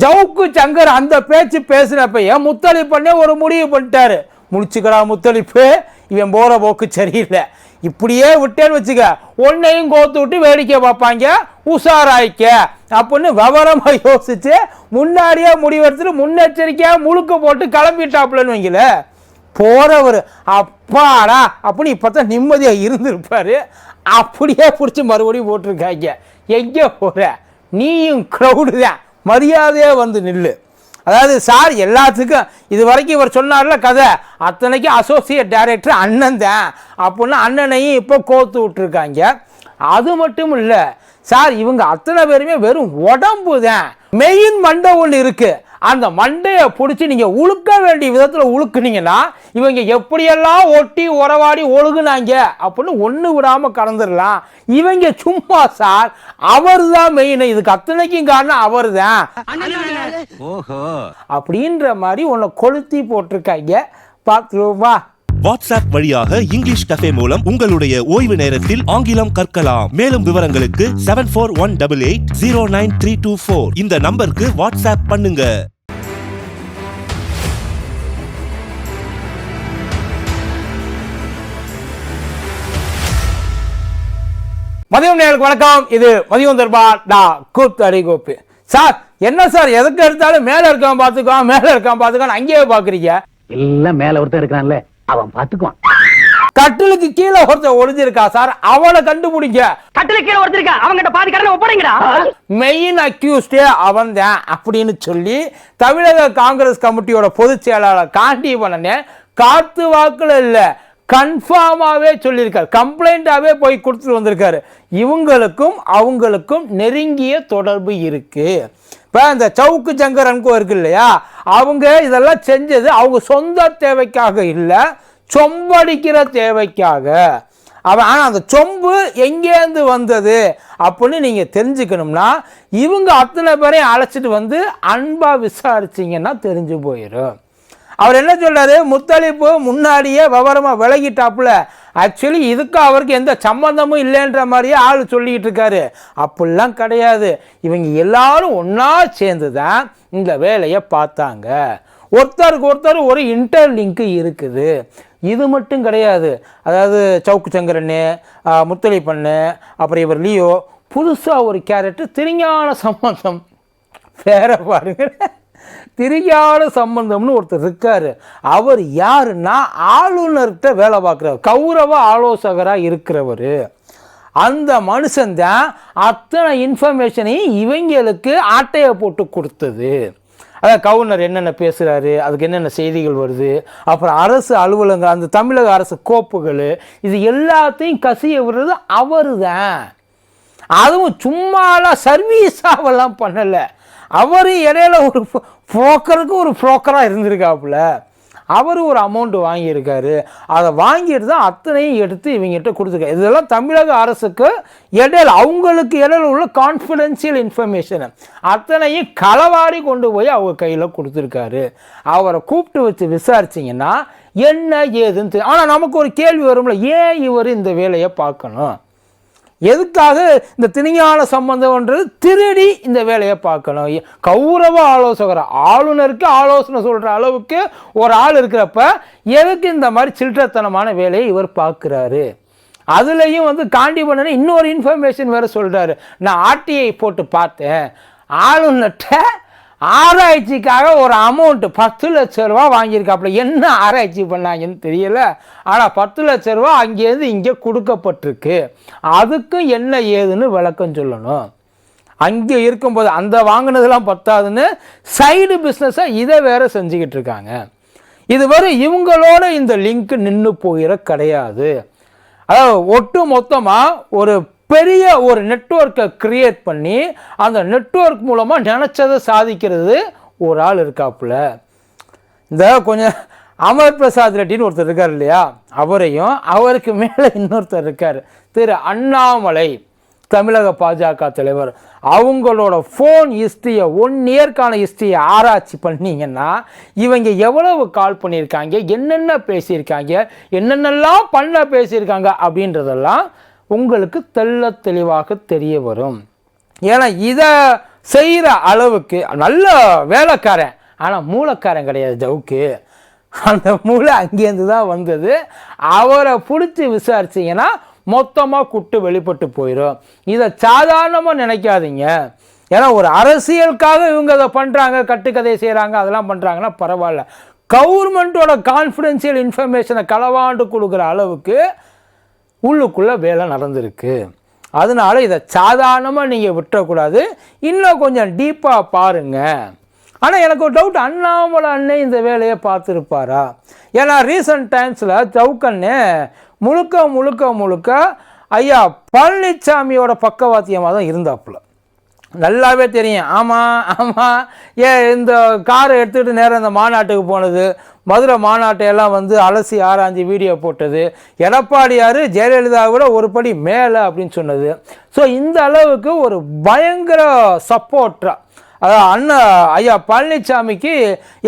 ஜவுக்கு சங்கர் அந்த பேச்சு பேசினப்ப முத்தளி ஒரு முடிவு பண்ணிட்டாரு? முடிச்சுக்கடா முத்தளிப்பு இவன் போகிற போக்கு சரியில்லை. இப்படியே விட்டேன்னு வச்சுக்க ஒன்னையும் கோத்து விட்டு வேடிக்கை பார்ப்பாங்க உஷாராய்க்க. அப்படின்னு விவரமாக யோசிச்சு முன்னாடியே முடிவெடுத்துட்டு முன்னெச்சரிக்கையாக முழுக்க போட்டு கிளம்பிட்டாப்புலன்னு வைங்கள. போறவர் அப்பாடா அப்படின்னு இப்பதான் நிம்மதியாக இருந்திருப்பாரு. அப்படியே பிடிச்சி மறுபடியும் போட்டிருக்காங்க. எங்கே போகிற நீயும் க்ரௌடு தான். மரியாதையாக வந்து நில்லு. அதாவது சார் எல்லாத்துக்கும் இது வரைக்கும் இவர் சொன்னார்ல கதை அத்தனைக்கும் அசோசியேட் டைரக்டர் அண்ணன் தான். அப்படின்னா அண்ணனையும் இப்போ கோத்து விட்டுருக்காங்க. அது மட்டும் இல்லை சார் இவங்க அத்தனை பேருமே வெறும் உடம்பு தான். மெயின் மண்டை ஒன்று இருக்குது அந்த மண்டையை பிடிச்சி நீங்கள் உழுக்க வேண்டிய விதத்தில் உழுக்குனீங்கன்னா இவங்க எப்படியெல்லாம் ஒட்டி உறவாடி ஒழுகுனாங்க அப்படின்னு ஒன்று விடாமல் கலந்துடலாம் இவங்க சும்மா சார் அவர் தான் மெயின் இதுக்கு அத்தனைக்கும் காரணம் அவர் தான் ஓஹோ. அப்படின்ற மாதிரி உன்னை கொளுத்தி போட்டிருக்காங்க. பார்த்துருவோமா வாட்ஸ்அப் வழியாக இங்கிலீஷ் கஃபே மூலம் உங்களுடைய ஓய்வு நேரத்தில் ஆங்கிலம் கற்கலாம். மேலும் விவரங்களுக்கு seven four one double eight zero nine three two four இந்த நம்பருக்கு வாட்ஸ்அப் பண்ணுங்க. மதியம் நேருக்கு வணக்கம். இது மதியம் தர்பா டா கூத்து அடி கோப்பு சார் என்ன சார் எதுக்கு எடுத்தாலும் மேலே இருக்கான் பார்த்துக்கோ மேலே இருக்கான் பார்த்துக்கோ அங்கேயே பார்க்குறீங்க? எல்லாம் மேல ஒருத்தன் இருக்கிறான்ல. அவன் பாத்துக்குவான். கட்டிலுக்கு கீழே ஒருத்தன் ஒளிஞ்சிருக்கா சார்? அவனை கண்டுபிடிங்க. கட்டில கீழ ஒருத்தர் இருக்கா அவங்கிட்ட பாதி கடனை ஒப்படைங்கடா. மெயின் அக்யூஸ்டே அவன் தான் அப்படின்னு சொல்லி தமிழக காங்கிரஸ் கமிட்டியோட பொதுச் செயலாளர் காண்டிபனே காத்து வாக்குல இல்லை. கன்ஃபார்மாகவே சொல்லியிருக்காரு. கம்ப்ளைண்ட்டாகவே போய் கொடுத்துட்டு வந்திருக்காரு. இவங்களுக்கும் அவங்களுக்கும் நெருங்கிய தொடர்பு இருக்குது இப்போ இந்த சவுக்கு சங்கரன்கோ இருக்கு இல்லையா? அவங்க இதெல்லாம் செஞ்சது அவங்க சொந்த தேவைக்காக இல்லை சொம்படிக்கிற தேவைக்காக. அவன் ஆனால் அந்த சொம்பு எங்கேருந்து வந்தது அப்படின்னு நீங்கள் தெரிஞ்சுக்கணும்னா இவங்க அத்தனை பேரையும் அழைச்சிட்டு வந்து அன்பாக விசாரிச்சிங்கன்னா தெரிஞ்சு போயிடும் அவர் என்ன சொல்கிறாரு முத்தளிப்பு முன்னாடியே விவரமாக விலகிட்டாப்புல ஆக்சுவலி இதுக்கு அவருக்கு எந்த சம்மந்தமும் இல்லைன்ற மாதிரியே ஆள் சொல்லிக்கிட்டு இருக்காரு. அப்படிலாம் கிடையாது. இவங்க எல்லாரும் ஒன்றா சேர்ந்து தான் இந்த வேலையை பார்த்தாங்க. ஒருத்தருக்கு ஒருத்தர் ஒரு இன்டர்லிங்க்கு இருக்குது. இது மட்டும் கிடையாது. அதாவது சவுக்கு சங்கரன்னு முத்தளிப்பண்ணு அப்புறம் இவர் லியோ புதுசாக ஒரு கேரக்டர் திருஞான சம்பந்தம். வேற பாருங்க. திரியான சம்பந்தம்னு ஒருத்தர் இருக்கார். அவர் யாருன்னா ஆளுநர்கிட்ட வேலை பார்க்குறவர் கௌரவ ஆலோசகராக இருக்கிறவர். அந்த மனுஷன்தான் அத்தனை இன்ஃபர்மேஷனையும் இவங்களுக்கு ஆட்டையை போட்டு கொடுத்தது. அதான் கவுனர் என்னென்ன பேசுகிறாரு அதுக்கு என்னென்ன செய்திகள் வருது அப்புறம் அரசு அலுவலகங்கள் அந்த தமிழக அரசு கோப்புகள் இது எல்லாத்தையும் கசிய விடுறது அவர் தான் அதுவும் சும்மாலாம் சர்வீஸாவெல்லாம் பண்ணலை. அவர் இடையில ஒரு புரோக்கருக்கு ஒரு புரோக்கராக இருந்திருக்காப்புல. அவர் ஒரு அமௌண்ட் வாங்கியிருக்காரு. அதை வாங்கிட்டு தான் அத்தனையும் எடுத்து இவங்ககிட்ட கொடுத்துருக்காரு. இதெல்லாம் தமிழக அரசுக்கு இடையில அவங்களுக்கு இடையில உள்ள கான்ஃபிடென்ஷியல் இன்ஃபர்மேஷன் அத்தனையும் களவாடி கொண்டு போய் அவங்க கையில் கொடுத்துருக்காரு. அவரை கூப்பிட்டு வச்சு விசாரிச்சிங்கன்னா என்ன ஏதுன்னு தெரியும் ஆனால் நமக்கு ஒரு கேள்வி வரும்ல ஏன் இவர் இந்த வேலையை பார்க்கணும்? எதுக்காக இந்த திணிஞான சம்பந்தம்ன்றது திருடி இந்த வேலையை பார்க்கணும்? கௌரவ ஆலோசகர் ஆளுநருக்கு ஆலோசனை சொல்கிற அளவுக்கு ஒரு ஆள் இருக்கிறப்ப எதுக்கு இந்த மாதிரி சில்லறத்தனமான வேலையை இவர் பார்க்குறாரு? அதுலேயும் வந்து காண்டிபண்ணன் இன்னொரு இன்ஃபர்மேஷன் வேறு சொல்கிறாரு நான் ஆர்டிஐ போட்டு பார்த்தேன். ஆளுநர்கிட்ட ஆராய்ச்சிக்காக ஒரு அமௌண்ட்டு பத்து லட்ச ரூபா வாங்கியிருக்காப்புல. என்ன ஆராய்ச்சி பண்ணாங்கன்னு தெரியல. ஆனால் பத்து லட்ச ரூபா அங்கேருந்து இங்கே கொடுக்கப்பட்டிருக்கு. அதுக்கும் என்ன ஏதுன்னு விளக்கம் சொல்லணும். அங்கே இருக்கும்போது அந்த வாங்கினதெல்லாம் பத்தாதுன்னு சைடு பிஸ்னஸை இதை வேற செஞ்சுக்கிட்டு இருக்காங்க. இதுவரை இவங்களோட இந்த லிங்க் நின்று போயிட கிடையாது. அதாவது ஒட்டு மொத்தமாக ஒரு பெரிய ஒரு நெட்வொர்க்கை க்ரியேட் பண்ணி அந்த நெட்வொர்க் மூலமாக நினச்சதை சாதிக்கிறது ஒரு ஆள் இருக்காப்புல. இந்த கொஞ்சம் அமர் பிரசாத் ரெட்டின்னு ஒருத்தர் இருக்கார் இல்லையா? அவரையும் அவருக்கு மேலே இன்னொருத்தர் இருக்கார். திரு அண்ணாமலை தமிழக பாஜக தலைவர். அவங்களோட ஃபோன் ஹிஸ்ட்ரியை ஒன் இயர்க்கான ஹிஸ்ட்ரியை ஆராய்ச்சி பண்ணீங்கன்னா இவங்க எவ்வளவு கால் பண்ணியிருக்காங்க என்னென்ன பேசியிருக்காங்க என்னென்னலாம் பண்ண பேசியிருக்காங்க அப்படின்றதெல்லாம் உங்களுக்கு தெள்ள தெளிவாக தெரிய வரும். ஏன்னா இதை செய்கிற அளவுக்கு நல்ல வேலைக்காரன் ஆனால் மூளைக்காரன் கிடையாது ஜவுக்கு. அந்த மூளை அங்கேருந்து தான் வந்தது. அவரை பிடிச்சி விசாரிச்சிங்கன்னா மொத்தமாக குட்டு வெளிப்பட்டு போயிடும் இதை சாதாரணமாக நினைக்காதீங்க. ஏன்னா ஒரு அரசியலுக்காக இவங்க அதை பண்ணுறாங்க கட்டுக்கதை செய்கிறாங்க அதெல்லாம் பண்ணுறாங்கன்னா பரவாயில்ல. கவர்மெண்ட்டோட கான்ஃபிடென்ஷியல் இன்ஃபர்மேஷனை களவாண்டு கொடுக்குற அளவுக்கு உள்ளுக்குள்ளே வேலை நடந்திருக்கு. அதனால இதை சாதாரணமாக நீங்கள் விட்டுறக்கூடாது. இன்னும் கொஞ்சம் டீப்பாக பாருங்கள் ஆனால் எனக்கு ஒரு டவுட் அண்ணாமலை அண்ணே இந்த வேலையை பார்த்துருப்பாரா? ஏன்னா ரீசன்ட் டைம்ஸில் சவுக்கண்ணே முழுக்க முழுக்க முழுக்க ஐயா பழனிசாமியோட பக்கவாத்தியமாக தான் இருந்தாப்புல. நல்லாவே தெரியும். ஆமாம் ஆமாம் ஏன் இந்த காரை எடுத்துக்கிட்டு நேரம் இந்த மாநாட்டுக்கு போனது? மதுரை மாநாட்டை எல்லாம் வந்து அலசி ஆராய்ஞ்சு வீடியோ போட்டது. எடப்பாடியார் ஜெயலலிதா விட ஒரு படி மேலே அப்படின்னு சொன்னது. ஸோ இந்த அளவுக்கு ஒரு பயங்கர சப்போர்ட்டாக அதாவது அண்ணா ஐயா பழனிசாமிக்கு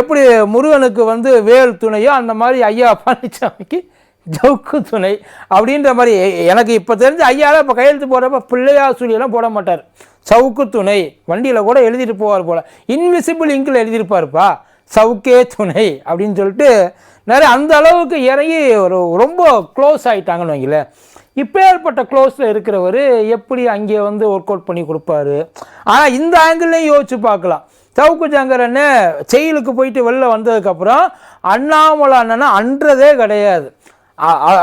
எப்படி முருகனுக்கு வந்து வேல் துணையோ அந்த மாதிரி ஐயா பழனிசாமிக்கு ஜவுக்கு துணை அப்படின்ற மாதிரி. எனக்கு இப்போ தெரிஞ்ச ஐயாவில் இப்போ கையெழுத்து போடுறப்ப பிள்ளையார் சுழியெல்லாம் போட மாட்டார். சவுக்கு துணை. வண்டியில் கூட எழுதிட்டு போவார் போல். இன்விசிபிள் இங்கில் எழுதியிருப்பாருப்பா. சவுக்கே துணை அப்படின்னு சொல்லிட்டு நிறைய அந்த அளவுக்கு இறங்கி ஒரு ரொம்ப க்ளோஸ் ஆகிட்டாங்கன்னு வைங்களேன். இப்போ ஏற்பட்ட க்ளோஸில் இருக்கிறவர் எப்படி அங்கே வந்து ஒர்க் அவுட் பண்ணி கொடுப்பாரு? ஆனால் இந்த ஆங்கிள்லையும் யோசிச்சு பார்க்கலாம். சவுக்கு ஜங்கர் அண்ணன் செயலுக்கு போயிட்டு வெளில வந்ததுக்கப்புறம் அண்ணாமலை அண்ணனை அன்றதே கிடையாது.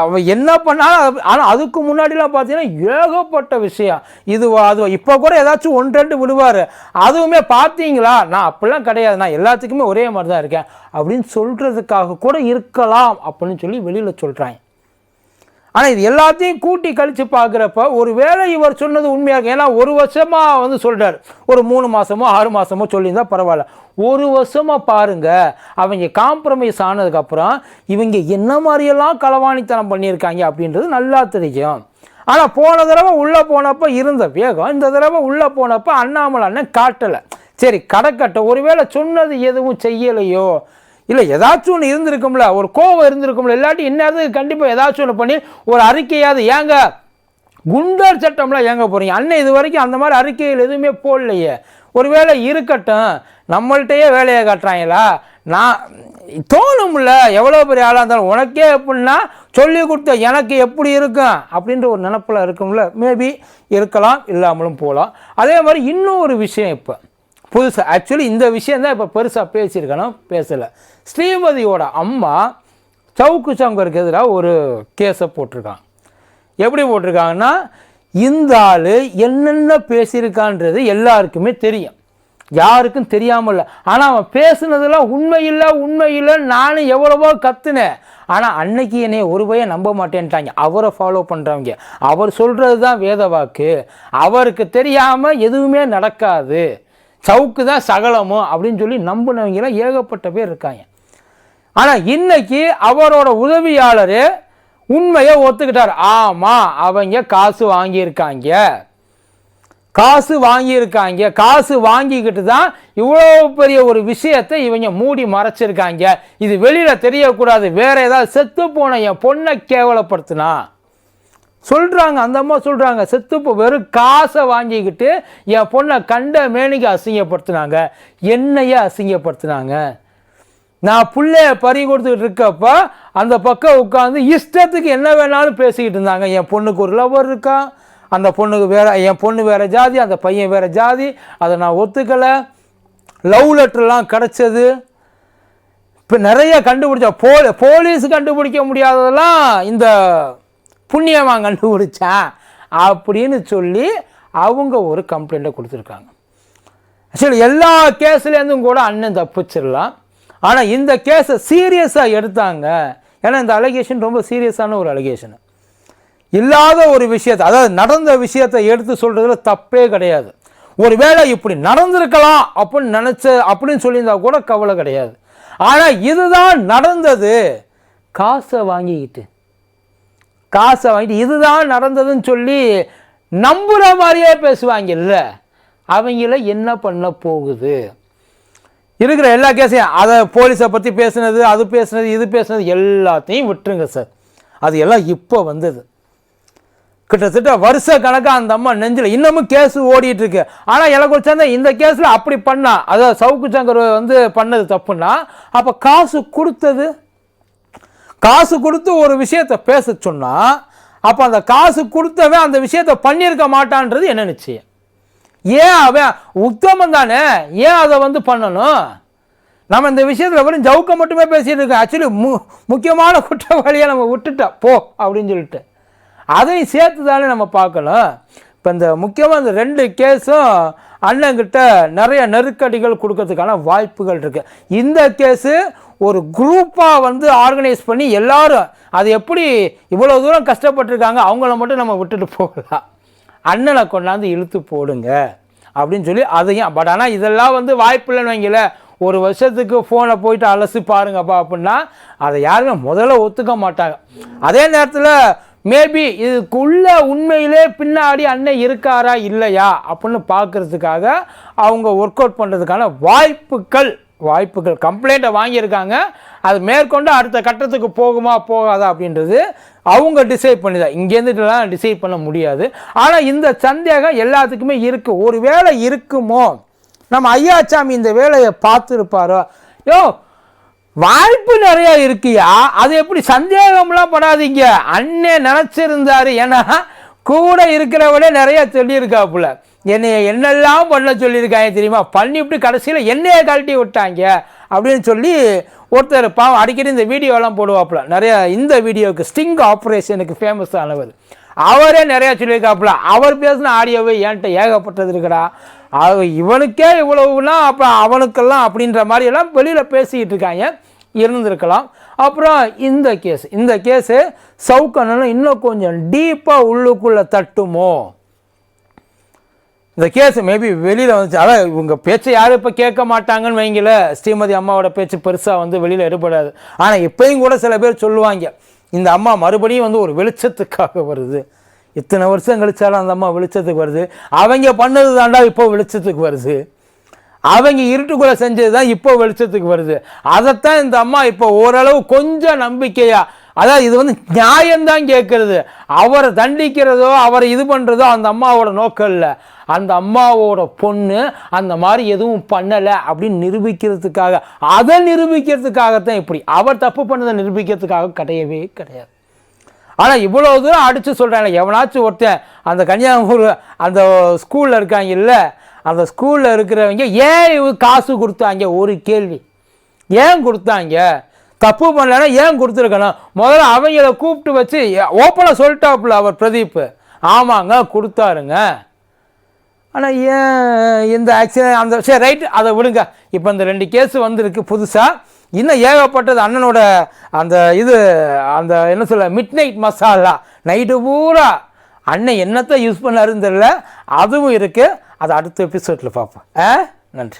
அவன் என்ன பண்ணாலும் ஆனால் அதுக்கு முன்னாடிலாம் பார்த்தீங்கன்னா ஏகப்பட்ட விஷயம். இதுவா அதுவா இப்போ கூட ஏதாச்சும் ஒன்று ரெண்டு விடுவார். அதுவுமே பார்த்தீங்களா? நான் அப்படிலாம் கிடையாது. நான் எல்லாத்துக்குமே ஒரே மாதிரி தான் இருக்கேன். அப்படின்னு சொல்கிறதுக்காக கூட இருக்கலாம் அப்படின்னு சொல்லி வெளியில் சொல்கிறாங்க ஆனால் இது எல்லாத்தையும் கூட்டி கழித்து பார்க்குறப்ப ஒரு வேளை இவர் சொன்னது உண்மையாக ஏன்னா ஒரு வருஷமாக வந்து சொல்கிறார் ஒரு மூணு மாதமோ ஆறு மாதமோ சொல்லியிருந்தா பரவாயில்ல. ஒரு வருஷமாக பாருங்கள் அவங்க காம்ப்ரமைஸ் ஆனதுக்கப்புறம் இவங்க என்ன மாதிரியெல்லாம் களவாணித்தனம் பண்ணியிருக்காங்க அப்படின்றது நல்லா தெரியும். ஆனால் போன தடவை உள்ளே போனப்போ இருந்த வேகம் இந்த தடவை உள்ளே போனப்போ அண்ணாமலை அண்ணன் காட்டலை. சரி கடக்கட்ட ஒருவேளை சொன்னது எதுவும் செய்யலையோ இல்லை ஏதாச்சும் ஒன்று இருந்திருக்கும்ல ஒரு கோவம் இருந்திருக்கும்ல இல்லாட்டி இந்நேரத்துக்கு கண்டிப்பாக ஏதாச்சும் ஒன்று பண்ணி ஒரு அறிக்கையாவது ஏங்க குண்டர் சட்டம்லாம் ஏங்க போகிறீங்க அண்ணன் இது வரைக்கும் அந்த மாதிரி அறிக்கைகள் எதுவுமே போடலையே. ஒருவேளை இருக்கட்டும் நம்மள்கிட்டயே வேலையை காட்டுறாங்களா? நான் தோணும்ல எவ்வளோ பெரிய ஆளாக இருந்தாலும் உனக்கே எப்படின்னா சொல்லி கொடுத்த எனக்கு எப்படி இருக்கும்? அப்படின்ற ஒரு நினப்பில் இருக்கும்ல. மேபி இருக்கலாம் இல்லாமலும் போகலாம். அதே மாதிரி இன்னும் ஒரு விஷயம் இப்போ. புதுசாக ஆக்சுவலி இந்த விஷயந்தான் இப்போ பெருசாக பேசியிருக்கணும். பேசலை. ஸ்ரீமதியோட அம்மா சவுக்கு சங்கருக்கு எதிராக ஒரு கேஸை போட்டிருக்காங்க. எப்படி போட்டிருக்காங்கன்னா இந்த ஆள் என்னென்ன பேசியிருக்கான்றது எல்லாருக்குமே தெரியும். யாருக்கும் தெரியாமல் இல்லை. ஆனால் அவன் பேசுனதெல்லாம் உண்மை இல்லை உண்மை இல்லைன்னு நானும் எவ்வளவோ கத்துனேன். ஆனால் அன்னைக்கு என்னை ஒரு பையன் நம்ப மாட்டேன்ட்டாங்க. அவரை ஃபாலோ பண்ணுறவங்க அவர் சொல்கிறது தான் வேத வாக்கு. அவருக்கு தெரியாமல் எதுவுமே நடக்காது. சவுக்கு தான் சகலமோ அப்படின்னு சொல்லி நம்பினவங்களாம் ஏகப்பட்ட பேர் இருக்காங்க. ஆனால் இன்னைக்கு அவரோட உதவியாளர் உண்மையை ஒத்துக்கிட்டார். ஆமாம் அவங்க காசு வாங்கியிருக்காங்க. காசு வாங்கியிருக்காங்க. காசு வாங்கிக்கிட்டு தான் இவ்வளோ பெரிய ஒரு விஷயத்தை இவங்க மூடி மறைச்சிருக்காங்க. இது வெளியில் தெரியக்கூடாது. வேற ஏதாவது செத்து போன என் பொண்ணை கேவலப்படுத்தினா? சொல்கிறாங்க அந்த அம்மா சொல்கிறாங்க செத்து வெறும் காசை வாங்கிக்கிட்டு என் பொண்ணை கண்ட மேனிக்கு அசிங்கப்படுத்தினாங்க. என்னையே அசிங்கப்படுத்தினாங்க. நான் பிள்ளைய பறி கொடுத்துக்கிட்டு இருக்கப்போ அந்த பக்கம் உட்காந்து இஷ்டத்துக்கு என்ன வேணாலும் பேசிக்கிட்டு இருந்தாங்க. என் பொண்ணுக்கு ஒரு லவர் இருக்கா? அந்த பொண்ணுக்கு வேறு என் பொண்ணு வேறு ஜாதி அந்த பையன் வேறு ஜாதி அதை நான் ஒத்துக்கலை. லவ் லெட்டர்லாம் கிடச்சது. இப்போ நிறைய கண்டுபிடிச்சா போலி போலீஸ் கண்டுபிடிக்க முடியாததெல்லாம் இந்த புண்ணியமாக கண்டுபிடிச்சா அப்படின்னு சொல்லி அவங்க ஒரு கம்ப்ளைண்ட்டை கொடுத்துருக்காங்க. சரி எல்லா கேஸ்லேருந்தும் கூட அண்ணன் தப்பிச்சிடலாம். ஆனால் இந்த கேஸை சீரியஸாக எடுத்தாங்க. ஏன்னா இந்த அலிகேஷன் ரொம்ப சீரியஸான ஒரு அலிகேஷன் இல்லாத ஒரு விஷயத்தை அதாவது நடந்த விஷயத்தை எடுத்து சொல்கிறதுல தப்பே கிடையாது. ஒருவேளை இப்படி நடந்திருக்கலாம் அப்படின்னு நினச்ச அப்படின்னு சொல்லியிருந்தா கூட கவலை கிடையாது. ஆனால் இதுதான் நடந்தது. காசை வாங்கிக்கிட்டு. காசை வாங்கிட்டு இதுதான் நடந்ததுன்னு சொல்லி நம்புகிற மாதிரியே பேசுவாங்கல்ல. அவங்கள என்ன பண்ண போகுது? இருக்கிற எல்லா கேஸையும் அதை போலீஸை பற்றி பேசுனது அது பேசுனது இது பேசுனது எல்லாத்தையும் விட்டுருங்க சார். அது எல்லாம் இப்போ வந்தது. கிட்டத்தட்ட வருஷ கணக்காக அந்த அம்மா நெஞ்சில் இன்னமும் கேஸ் ஓடிட்டுருக்கு ஆனால் எனக்கு ஒரு சந்தேகம் இந்த கேஸில் அப்படி பண்ணால் அதாவது சவுக்கு சங்கர் வந்து பண்ணது தப்புன்னா அப்போ காசு கொடுத்தது காசு கொடுத்து ஒரு விஷயத்தை பேச சொன்னால் அப்போ அந்த காசு கொடுத்தவன் அந்த விஷயத்தை பண்ணியிருக்க மாட்டான்றது என்ன நிச்சயம்? ஏன் அவன் உத்தமம் தானே? ஏன் அதை வந்து பண்ணணும்? நம்ம இந்த விஷயத்தில் வெறும் ஜவுக்க மட்டுமே பேசிகிட்டு இருக்கோம். ஆக்சுவலி மு முக்கியமான குற்றவாளியை நம்ம விட்டுட்டோம் போ அப்படின்னு சொல்லிட்டு. அதையும் சேர்த்து தானே நம்ம பார்க்கணும். இப்போ இந்த முக்கியமாக இந்த ரெண்டு கேஸும் அண்ணங்கிட்ட நிறைய நெருக்கடிகள் கொடுக்கறதுக்கான வாய்ப்புகள் இருக்குது இந்த கேஸு ஒரு குரூப்பாக வந்து ஆர்கனைஸ் பண்ணி எல்லாரும் அது எப்படி இவ்வளோ தூரம் கஷ்டப்பட்டிருக்காங்க அவங்கள மட்டும் நம்ம விட்டுட்டு போகலாம். அண்ணனை கொண்டாந்து இழுத்து போடுங்க அப்படின்னு சொல்லி அதையும் பட் ஆனால் இதெல்லாம் வந்து வாய்ப்பு இல்லைன்னு வைங்கள ஒரு வருஷத்துக்கு ஃபோனை போயிட்டு அலசி பாருங்கப்பா அப்படின்னா அதை யாருமே முதல்ல ஒத்துக்க மாட்டாங்க. அதே நேரத்தில் மேபி இதுக்குள்ள உண்மையிலே பின்னாடி அண்ணன் இருக்காரா இல்லையா அப்படின்னு பார்க்குறதுக்காக அவங்க ஒர்க் அவுட் பண்ணுறதுக்கான வாய்ப்புகள் வாய்ப்புகள் கம்ப்ளைண்ட்டை வாங்கியிருக்காங்க. அது மேற்கொண்டு அடுத்த கட்டத்துக்கு போகுமா போகாதா அப்படின்றது அவங்க டிசைட் பண்ணிதான். இங்கேருந்துட்டுலாம் டிசைட் பண்ண முடியாது. ஆனால் இந்த சந்தேகம் எல்லாத்துக்குமே இருக்குது ஒரு வேலை இருக்குமோ? நம்ம ஐயாச்சாமி இந்த வேலையை பார்த்துருப்பாரோ? யோ வாய்ப்பு நிறையா இருக்குயா? அது எப்படி சந்தேகம்லாம் படாதீங்க. அண்ணே நினச்சிருந்தாரு. ஏன்னா கூட இருக்கிறவளே நிறையா சொல்லியிருக்காப்புல. என்னை என்னெல்லாம் பண்ண சொல்லியிருக்காங்க தெரியுமா? பண்ணிவிட்டு கடைசியில் என்னையை கழட்டி விட்டாங்க அப்படின்னு சொல்லி ஒருத்தர் பாவம் அடிக்கடி இந்த வீடியோலாம் போடுவாப்புல. நிறையா இந்த வீடியோவுக்கு ஸ்டிங் ஆப்ரேஷனுக்கு ஃபேமஸ் ஆனவர். அவரே நிறையா சொல்லியிருக்காப்புல. அவர் பேசின ஆடியோவே என்கிட்ட ஏகப்பட்டது இருக்குடா. அவ இவனுக்கே இவ்வளவுனா அப்போ அவனுக்கெல்லாம் அப்படின்ற மாதிரியெல்லாம் வெளியில் பேசிக்கிட்டு இருக்காங்க. இருந்திருக்கலாம். அப்புறம் இந்த கேஸ் இந்த கேஸு சவுக்கண்ணனும் இன்னும் கொஞ்சம் டீப்பாக உள்ளுக்குள்ளே தட்டுமோ? இந்த கேஸ் மேபி வெளியில் வந்துச்சு அதான் இவங்க பேச்சை யாரும் இப்போ கேட்க மாட்டாங்கன்னு வைங்கள ஸ்ரீமதி அம்மாவோட பேச்சு பெருசாக வந்து வெளியில் எடுபடாது. ஆனால் இப்போயும் கூட சில பேர் சொல்லுவாங்க இந்த அம்மா மறுபடியும் வந்து ஒரு வெளிச்சத்துக்காக வருது. இத்தனை வருஷம் கழிச்சாலும் அந்த அம்மா வெளிச்சத்துக்கு வருது. அவங்க பண்ணது தாண்டா இப்போ வெளிச்சத்துக்கு வருது. அவங்க இருட்டுக்குள்ளே செஞ்சது தான் இப்போ வெளிச்சத்துக்கு வருது. அதைத்தான் இந்த அம்மா இப்போ ஓரளவு கொஞ்சம் நம்பிக்கையாக அதாவது இது வந்து நியாயம்தான் கேட்குறது. அவரை தண்டிக்கிறதோ அவரை இது பண்ணுறதோ அந்த அம்மாவோட நோக்கம் இல்லை. அந்த அம்மாவோட பொண்ணு அந்த மாதிரி எதுவும் பண்ணலை அப்படின்னு நிரூபிக்கிறதுக்காக அதை நிரூபிக்கிறதுக்காகத்தான் இப்படி. அவர் தப்பு பண்ணதை நிரூபிக்கிறதுக்காக கிடையவே கிடையாது. ஆனால் இவ்வளோ தூரம் அடித்து சொல்கிறாங்க எவனாச்சும் ஒருத்தன் அந்த கன்னியாகுமரி அந்த ஸ்கூலில் இருக்காங்க இல்லை அந்த ஸ்கூலில் இருக்கிறவங்க ஏன் காசு கொடுத்தாங்க? ஒரு கேள்வி. ஏன் கொடுத்தாங்க? தப்பு பண்ணலன்னா ஏன் கொடுத்துருக்கணும்? முதல்ல அவங்கள கூப்பிட்டு வச்சு ஓப்பனாக சொல்லிட்டாப்புல அவர் பிரதீப் ஆமாங்க கொடுத்தாருங்க. ஆனால் ஏன் இந்த ஆக்சிடென்ட் அந்த சரி ரைட் அதை விடுங்க. இப்போ இந்த ரெண்டு கேஸ் வந்திருக்கு புதுசாக இன்னும் ஏகப்பட்டது அண்ணனோட அந்த இது அந்த என்ன சொல்ல மிட் நைட் மசாலா நைட்டு பூரா அண்ணன் என்னத்தை யூஸ் பண்ணாருன்னு தெரியல. அதுவும் இருக்குது அதை அடுத்த எபிசோடில் பார்ப்போம். ஆ? நன்றி.